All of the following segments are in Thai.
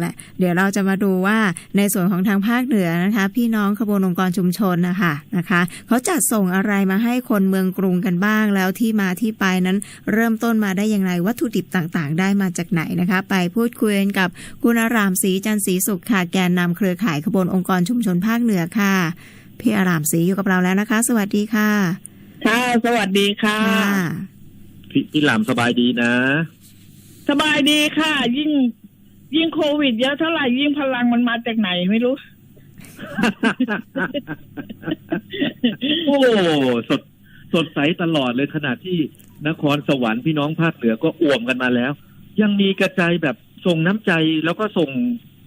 แหละเดี๋ยวเราจะมาดูว่าในส่วนของทางภาคเหนือนะคะ พี่น้องขบวนองค์กรชุมชนนะคะนะคะเขาจัดส่งอะไรมาให้คนเมืองกรุงกันบ้างแล้วที่มาที่ไปนั้น เริ่มต้นมาได้อย่างไรวัตถุดิบต่างๆ ได้มาจากไหนนะคะ ไปพูดคุยกันกับคุณอารามศรีจันทร์ศรีสุขค่ะแกนนำเครือข่ายขบวนองค์กรชุมชนภาคเหนือค่ะ พี่อารามศรีอยู่กับเราแล้วนะคะ สวัสดีค่ะค่ะสวัสดีค่ะค่ะพี่พี่หลามสบายดีนะ สบายดีค่ะ ยิ่ง ยิ่งโควิดเยอะเท่าไหร่ยิ่งพลังมันมาจากไหนไม่รู้ โอ้สดสดใสตลอดเลยขณะที่นครสวรรค์พี่น้องภาคเหนือก็อ่วมกันมาแล้ว ยังมีกระจายแบบส่งน้ำใจแล้วก็ส่ง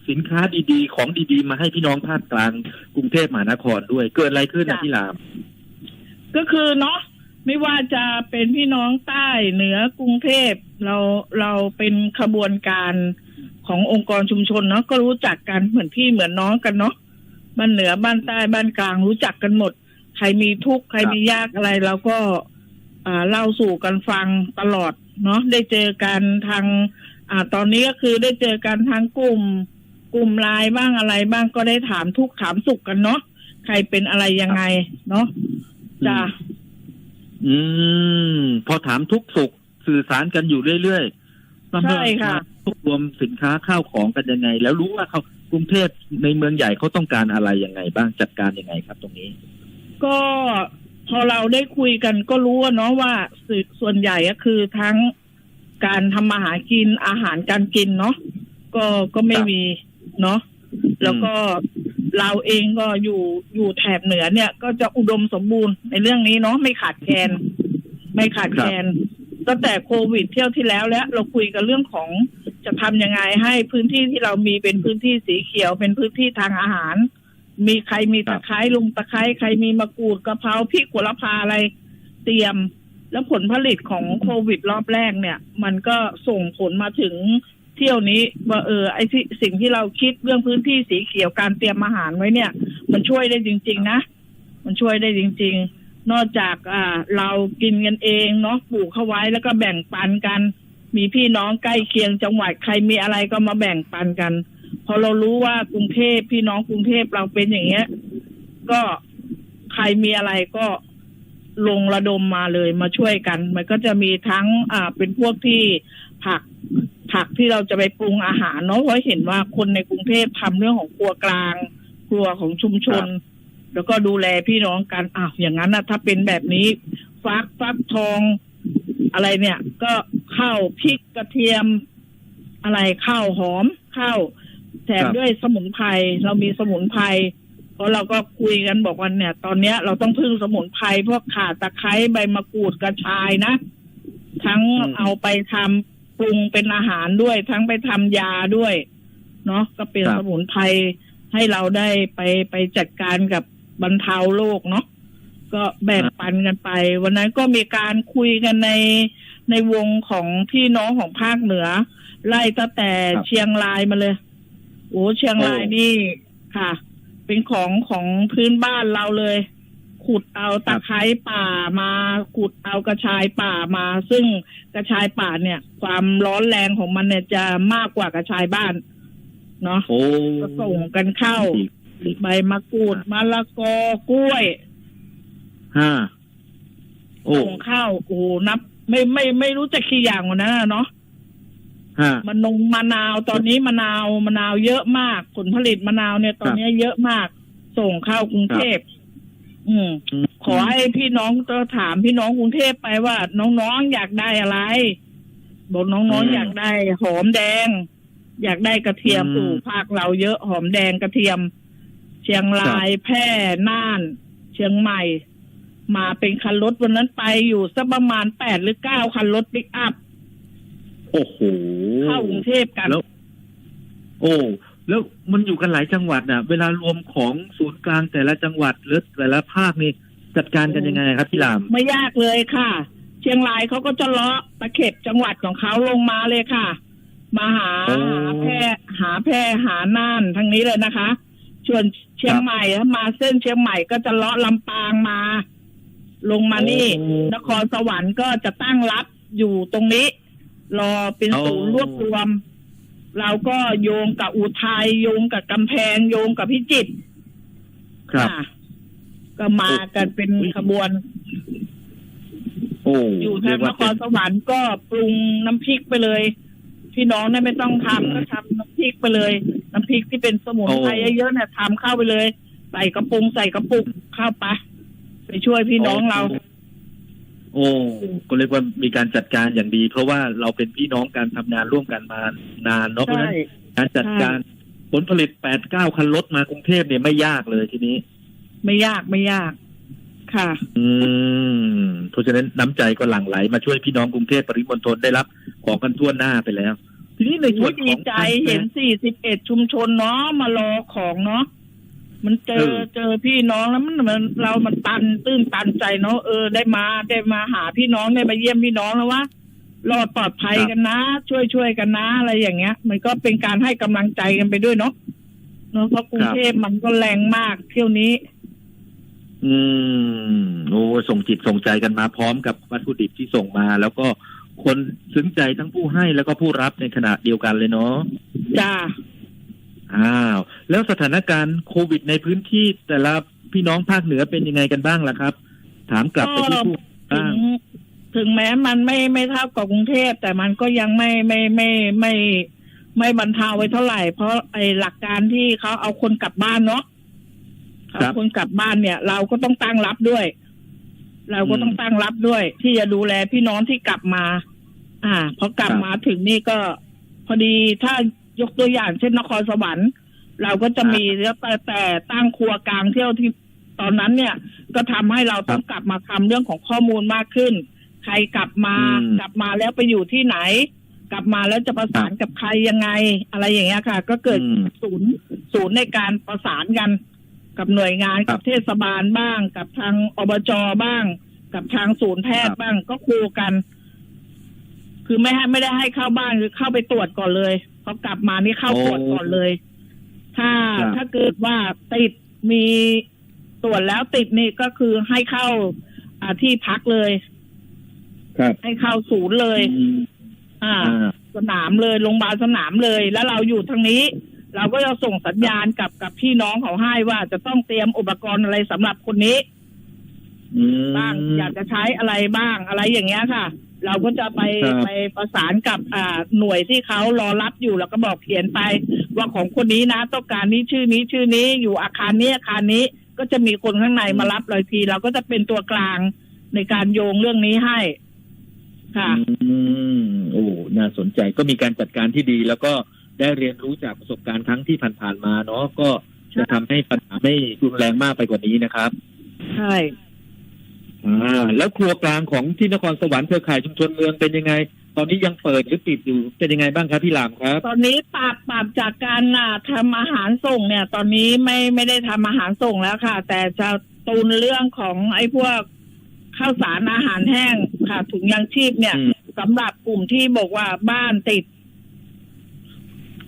สินค้าดีๆ ของดีๆ มาให้พี่น้องภาคกลางกรุงเทพมหานครด้วย เกิดอะไรขึ้นนะจ้ะพี่หลาม ก็คือเนาะไม่ว่าจะเป็นพี่น้องใต้เหนือกรุงเทพเราเราเป็นขบวนการ ขององค์กรชุมชนเนาะก็รู้จักกันเหมือนพี่เหมือนน้องกันเนาะบ้านเหนือบ้านใต้บ้านกลางรู้จักกันหมด ใครมีทุกข์ใครมียากอะไรเราก็อ่าเล่าสู่กันฟังตลอดเนาะได้เจอกันทางอ่าตอนนี้ก็คือได้เจอกันทางกลุ่ม กลุ่มไลน์บ้างอะไรบ้างก็ได้ถามทุกข์ถามสุขกันเนาะใครเป็นอะไรยังไงเนาะจ้ะอืม พอถามทุกสุขสื่อสารกันอยู่เรื่อยๆประเมินใช่ค่ะ รวบรวมสินค้าข้าวของกันยังไง แล้วรู้ว่าเขากรุงเทพในเมืองใหญ่เขาต้องการอะไรยังไง บ้างจัดการยังไงครับ ตรงนี้ ก็พอเราได้คุยกันก็รู้ว่าเนาะว่าส่วนส่วนใหญ่ก็คือทั้งการทำมาหากินอาหารการกินเนาะก็ก็ไม่ครับมีเนาะแล้วก็เราเองก็อยู่อยู่แถบเหนือเนี่ย ก็จะอุดมสมบูรณ์ในเรื่องนี้เนาะไม่ขาดแคลนไม่ขาดแคลนตั้งแต่โควิดเที่ยวที่แล้วแล้ว เราคุยกันเรื่องของ จะทำยังไงให้พื้นที่ที่เรามีเป็นพื้นที่สีเขียว เป็นพื้นที่ทางอาหาร มีใครมีตะไคร้ลุงตะไคร้ใครมีมะกรูดกะเพราพริกหัวละพาอะไรเตรียม แล้วผลผลิตของโควิดรอบแรกเนี่ย มันก็ส่งผลมาถึงเที่ยวนี้ว่าเออไอ้ที่สิ่งที่เราคิดเรื่องพื้นที่สีเขียวการเตรียมอาหารไว้เนี่ย มันช่วยได้จริง ๆ นะ มันช่วยได้จริง ๆ นอกจากอ่าเรากินกันเองเนาะปลูกเข้าไว้แล้วก็แบ่งปันกัน มีพี่น้องใกล้เคียงจังหวัดใครมีอะไรก็มาแบ่งปันกัน พอเรารู้ว่ากรุงเทพพี่น้องกรุงเทพเราเป็นอย่างเงี้ย ก็ใครมีอะไรก็ลงระดมมาเลยมาช่วยกัน มันก็จะมีทั้งอ่าเป็นพวกที่ผักผักที่เราจะไปปรุงอาหารเนาะเพราะเห็นว่าคนในกรุงเทพทำเรื่องของครัวกลาง ครัวของชุมชน แล้วก็ดูแลพี่น้องกันอ้าวอย่างนั้นนะถ้าเป็นแบบนี้ ฟักฟักทองอะไรเนี่ย ก็ ข้าวพริกกระเทียม อะไรข้าวหอมข้าวแถมครับด้วยสมุนไพรเรามีสมุนไพรเพราะเราก็คุยกันบอกว่าเนี่ย ตอนเนี้ยเราต้องพึ่งสมุนไพรพวกข่าตะไคร้ใบมะกรูดกระชายนะ ทั้งอืมเอาไปทำปรุงเป็นอาหารด้วย ทั้งไปทำยาด้วย เนาะก็เป็นสมุนไพรให้เราได้ไปไปจัดการกับบรรเทาโรคเนาะก็แบ่งปันกันไป วันนั้นก็มีการคุยกันใน ในวงของพี่น้องของภาคเหนือ ไล่ตั้งแต่ครับเชียงรายมาเลยโอ้เชียงรายโอ้นี่ค่ะ เป็นของของพื้นบ้านเราเลย ขุดเอาตะไคร้ป่ามาขุดเอากระชายป่ามา ซึ่งกระชายป่าเนี่ย ความร้อนแรงของมันเนี่ยจะมากกว่ากระชายบ้าน เนาะโอ้ก็ส่งกันเข้าดีใบมะกรูดมะละกอกล้วยห้าโอ้ส่งเข้าโอ้โหนับ ไม่ไม่ไม่รู้จะกี่อย่างวันนั้นนะเนาะห้ามันนงมะนาวตอนนี้มะนาวมะนาวเยอะมากผลผลิตมะนาวเนี่ยตอนนี้เยอะมาก ส่งเข้ากรุงเทพอืม ขอให้พี่น้องก็ถามพี่น้องกรุงเทพไปว่า น้องๆอยากได้อะไร บอกน้องอืมๆอยากได้ หอมแดง อยากได้กระเทียมอืมอู่ภาคเราเยอะหอมแดงกระเทียม เชียงรายแพร่น่าน เชียงใหม่ มาเป็นคันรถวันนั้นไปอยู่สักประมาณแปดหรือเก้าคันรถปิกอัพโอ้โหเข้ากรุงเทพกันแล้วโอ้แล้วมันอยู่กันหลายจังหวัดน่ะ เวลารวมของศูนย์กลางแต่ละจังหวัดหรือแต่ละภาคนี่จัดการกันยังไงครับพี่หลาม ไม่ยากเลยค่ะ เชียงรายเขาก็จะเลาะตะเข็บจังหวัดของเขาลงมาเลยค่ะ มาหาโอ้หาแพร่หาแพร่หาน่านทางนี้เลยนะคะส่วนเชียงครับใหม่ถ้ามาเส้นเชียงใหม่ก็จะเลาะลำปางมา ลงมานี่โอ้นครสวรรค์ก็จะตั้งรับอยู่ตรงนี้ รอเป็นโอ้ศูนย์รวบรวม เราก็โยงกับอุทัยโยงกับกำแพง โยงกับพิจิตรครับอะก็มากันเป็นขบวนโอ้อยู่ทาเรีงกนว่าคเป็นรสวรรค์ก็ปรุงน้ำพริกไปเลย พี่น้องเนี่ยไม่ต้องทำก็ทำน้ำพริกไปเลย น้ำพริกที่เป็นสมุนไพรเยอะๆเนี่ยทำเข้าไปเลย ใส่กระปุงใส่กระปุกเข้าไป ไปช่วยพี่น้องเรา โอ้ก็เรียกว่ามีการจัดการอย่างดี เพราะว่าเราเป็นพี่น้องกันทำงานร่วมกันมานานเนาะเพราะฉะใช่นั้นการจัดการผลผลิตแปดเก้าคันรถมากรุงเทพเนี่ยไม่ยากเลยทีนี้ ไม่ยากไม่ยากค่ะ อืม เพราะฉะนั้นน้ำใจก็หลั่งไหลมาช่วยพี่น้องกรุงเทพปริมณฑลได้รับของกันทั่วหน้าไปแล้ว ทีนี้ในส่โอ้วยนดีของใจเห็นสี่สิบเอ็ดชุมชนเนาะมารอของเนาะ มันเจอเออเจอพี่น้องแล้วมันมันเรามันตันตื้นตันใจเนาะเออได้มาได้มาหาพี่น้องได้มาเยี่ยมพี่น้องแล้วว่ารอดปลอดภัยกันนะ ช่วยช่วยกันนะอะไรอย่างเงี้ย มันก็เป็นการให้กำลังใจกันไปด้วยเนาะเนาะเพราะกรุงเทพมันก็แรงมากเที่ยวนี้ อืมโอ้ส่งจิตส่งใจกันมาพร้อมกับวัตถุดิบที่ส่งมา แล้วก็คนซึ้งใจทั้งผู้ให้แล้วก็ผู้รับในขณะเดียวกันเลยเนาะจ้า อ้าวแล้วสถานการณ์โควิดในพื้นที่แต่ละพี่น้องภาคเหนือเป็นยังไงกันบ้างล่ะครับ ถามกลับไปที่ผู้ถึบ้างงถึงแม้มันไม่ไม่เท่ากับกรุงเทพแต่มันก็ยังไม่ไม่ไม่ไม่ไม่ไม่บรรเทาไว้เท่าไหร่ เพราะไอ้หลักการที่เขาเอาคนกลับบ้านเนาะเอาคนกลับบ้านเนี่ย เราก็ต้องตั้งรับด้วย เราก็ต้องตั้งรับด้วย ที่จะดูแลพี่น้องที่กลับมา อ่าพอกลับมาถึงนี่ก็ พอดีถ้า ยกตัวอย่างเช่นนครสวรรค์เราก็จะมีแล้วแต่แต่ตั้งครัวกลางเที่ยวที่ตอนนั้นเนี่ย ก็ทำให้เราต้องกลับมาทำเรื่องของข้อมูลมากขึ้น ใครกลับมาอืมกลับมาแล้วไปอยู่ที่ไหน กลับมาแล้วจะประสานกับใครยังไง อะไรอย่างเงี้ยค่ะ ก็เกิดอืมศูนย์ศูนย์ในการประสานกัน กับหน่วยงานครักับบเทศบาลบ้าง กับทางอบจบ้าง กับทางศูนย์แพทครัย์บบ้างก็คูกัน คือไม่ให้ไม่ได้ให้เข้าบ้านคือเข้าไปตรวจก่อนเลย พอกลับมานี่เข้าตรวจก่อนเลย ถ้าครับถ้าเกิดว่าติดมีตรวจแล้วติดนี่ก็คือให้เข้าอ่าที่พักเลย ครับ ให้เข้าศูนย์เลยอืมอ่าอ่า สนามเลยโรงพยาบาลสนามเลย แล้วเราอยู่ทางนี้ เราก็จะส่งสัญญาณกับกับพี่น้องเขาให้ว่าจะต้องเตรียมอุปกรณ์อะไรสำหรับคนนี้อืมบ้างอยากจะใช้อะไรบ้างอะไรอย่างเงี้ยค่ะ เราก็จะไปครับไปประสานกับอ่าหน่วยที่เขารอรับอยู่แล้วก็บอกเขียนไป ว่าของคนนี้นะต้องการนี้ชื่อนี้ชื่อนี้อยู่อาคารนี้อาคารนี้ก็จะมีคนข้างในมารับเลยที เราก็จะเป็นตัวกลางในการโยงเรื่องนี้ให้ ค่ะ อืมโอ้น่าสนใจก็มีการจัดการที่ดี แล้วก็ได้เรียนรู้จากประสบการณ์ครั้งที่ผ่านๆมาเนาะก็จะทำให้ปัญหาไม่รุนแรงมากไปกว่านี้นะครับ ใช่ อ่าแล้วครัวกลางของที่นครสวรรค์เครือข่ายชุมชนเมืองเป็นยังไง ตอนนี้ยังเปิดหรือปิดอยู่เป็นยังไงบ้างครับพี่หลามครับ ตอนนี้ปรับปรับจากการอะทำอาหารส่งเนี่ย ตอนนี้ไม่ไม่ได้ทำอาหารส่งแล้วค่ะ แต่จะตูนเรื่องของไอ้พวกข้าวสารอาหารแห้งค่ะ ถุงยางชีพเนี่ยอืม สำหรับกลุ่มที่บอกว่าบ้านติด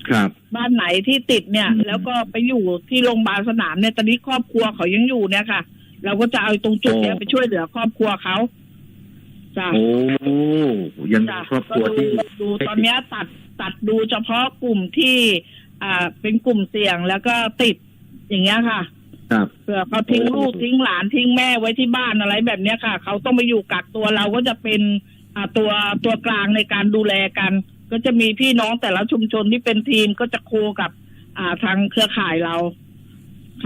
ครับ บ้านไหนที่ติดเนี่ย อืม แล้วก็ไปอยู่ที่โรงพยาบาลสนามเนี่ยตอนนี้ครอบครัวเขายังอยู่เนี่ยค่ะ เราก็จะเอาตรงจุดเนี้ยไปช่วยเหลือครอบครัวเขาจ้ะโอ้ยังมีจ้ะครอบครัวก็ที่ดูดูตอนเนี้ยตัดตัดดูเฉพาะกลุ่มที่ อ่า เป็นกลุ่มเสี่ยงแล้วก็ติดอย่างเงี้ยค่ะครับเผื่อเขาทิ้งโอ้ลูกทิ้งหลานทิ้งแม่ไว้ที่บ้านอะไรแบบเนี้ยค่ะ เขาต้องไปอยู่กักตัวเราก็จะเป็นอ่าตัวตัวกลางในการดูแลกัน ก็จะมีพี่น้องแต่ละชุมชนที่เป็นทีมก็จะโคกับ อ่าทางเครือข่ายเรา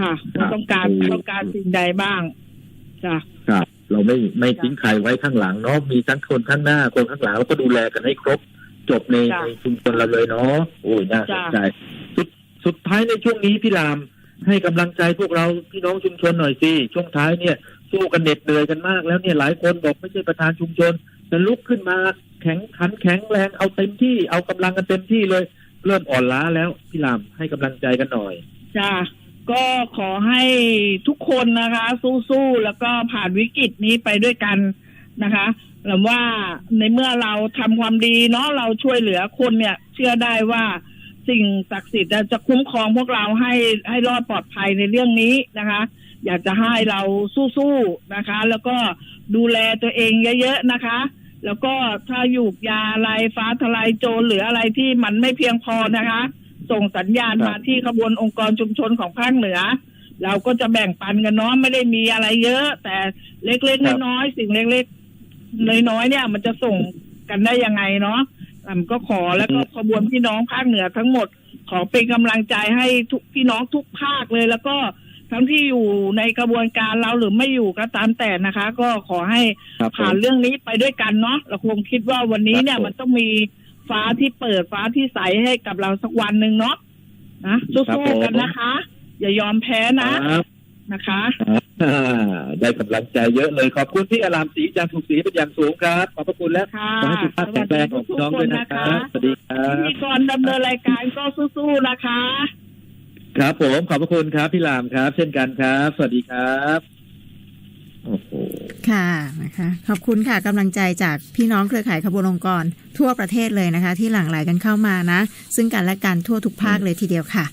ค่ะว่าต้องการต้องการสิ่งใดบ้างจ้ะครับเราไม่ไม่ทิ้งใครไว้ข้างหลังเนาะมีทั้งคนข้างหน้าคนข้างหลังแล้วก็ดูแลกันให้ครบ จบในจ้ะในชุมชนเราเลยเนาะโอ้ยน่าสนจ้ะใจสุดสุดท้ายในช่วงนี้พี่รามให้กำลังใจพวกเราพี่น้องชุมชนหน่อยสิช่วงท้ายเนี่ยสู้กันเหน็ดเหนื่อยกันมากแล้วเนี่ยหลายคนบอกไม่ใช่ประธานชุมชนจะลุกขึ้นมาแข็งขันแข็งแรงเอาเต็มที่เอากำลังกันเต็มที่เลย เริ่มอ่อนล้าแล้วพี่รามให้กำลังใจกันหน่อยจ้ะ ก็ขอให้ทุกคนนะคะ สู้ๆแล้วก็ผ่านวิกฤตนี้ไปด้วยกันนะคะหรือว่าในเมื่อเราทำความดีเนาะเราช่วยเหลือคนเนี่ย เชื่อได้ว่าสิ่งศักดิ์สิทธิ์จะคุ้มครองพวกเราให้ให้รอดปลอดภัยในเรื่องนี้นะคะ อยากจะให้เราสู้ๆนะคะ แล้วก็ดูแลตัวเองเยอะๆนะคะ แล้วก็ถ้าหยูกยาอะไรฟ้าทลายโจรหรืออะไรที่มันไม่เพียงพอนะคะ ส่งสัญญาณครับมาที่ขบวนองค์กรชุมชนของภาคเหนือ เราก็จะแบ่งปันกันเนาะไม่ได้มีอะไรเยอะ แต่เล็กๆน้อยๆสิ่งเล็กๆน้อยๆเนี่ย มันจะส่งกันได้ยังไงเนาะอ่ำก็ขอแล้วก็ขบวนพี่น้องภาคเหนือทั้งหมด ขอเป็นกำลังใจให้ทุกพี่น้องทุกภาคเลย แล้วก็ทั้งที่อยู่ในกระบวนการเราหรือไม่อยู่ก็ตามแต่นะคะ ก็ขอให้ครับผมผ่านเรื่องนี้ไปด้วยกันเนาะเราคงคิดว่าวันนี้เนี่ยครับผมมันต้องมี ฟ้าที่เปิดฟ้าที่ใสให้กับเราสักวันหนึ่งเนาะนะครัสู้บผมๆกันนะคะ อย่ายอมแพ้นะครับนะคะอ่าได้กำลังใจเยอะเลยขอบคุณพี่อารามศรีจันทร์สุขศรีเป็นอย่างสูงครับ ขอบพระคุณและค่ะขอให้สุขภาพแข็งแรงของพี่น้องด้วยนะครับสวัสดีครัพิบธีกรดำเนินรายการก็สู้ๆนะคะ ครับผมขอบพระคุณครับพี่รามครับ เช่นกันครับ สวัสดีครับโอ้โห ค่ะนะคะขอบคุณค่ะกำลังใจจากพี่น้องเครือข่ายขบวนองค์กร ทั่วประเทศเลยนะคะ ที่หลั่งไหลกันเข้ามานะ ซึ่งกันและกันทั่วทุกภาคเลยทีเดียวค่ะ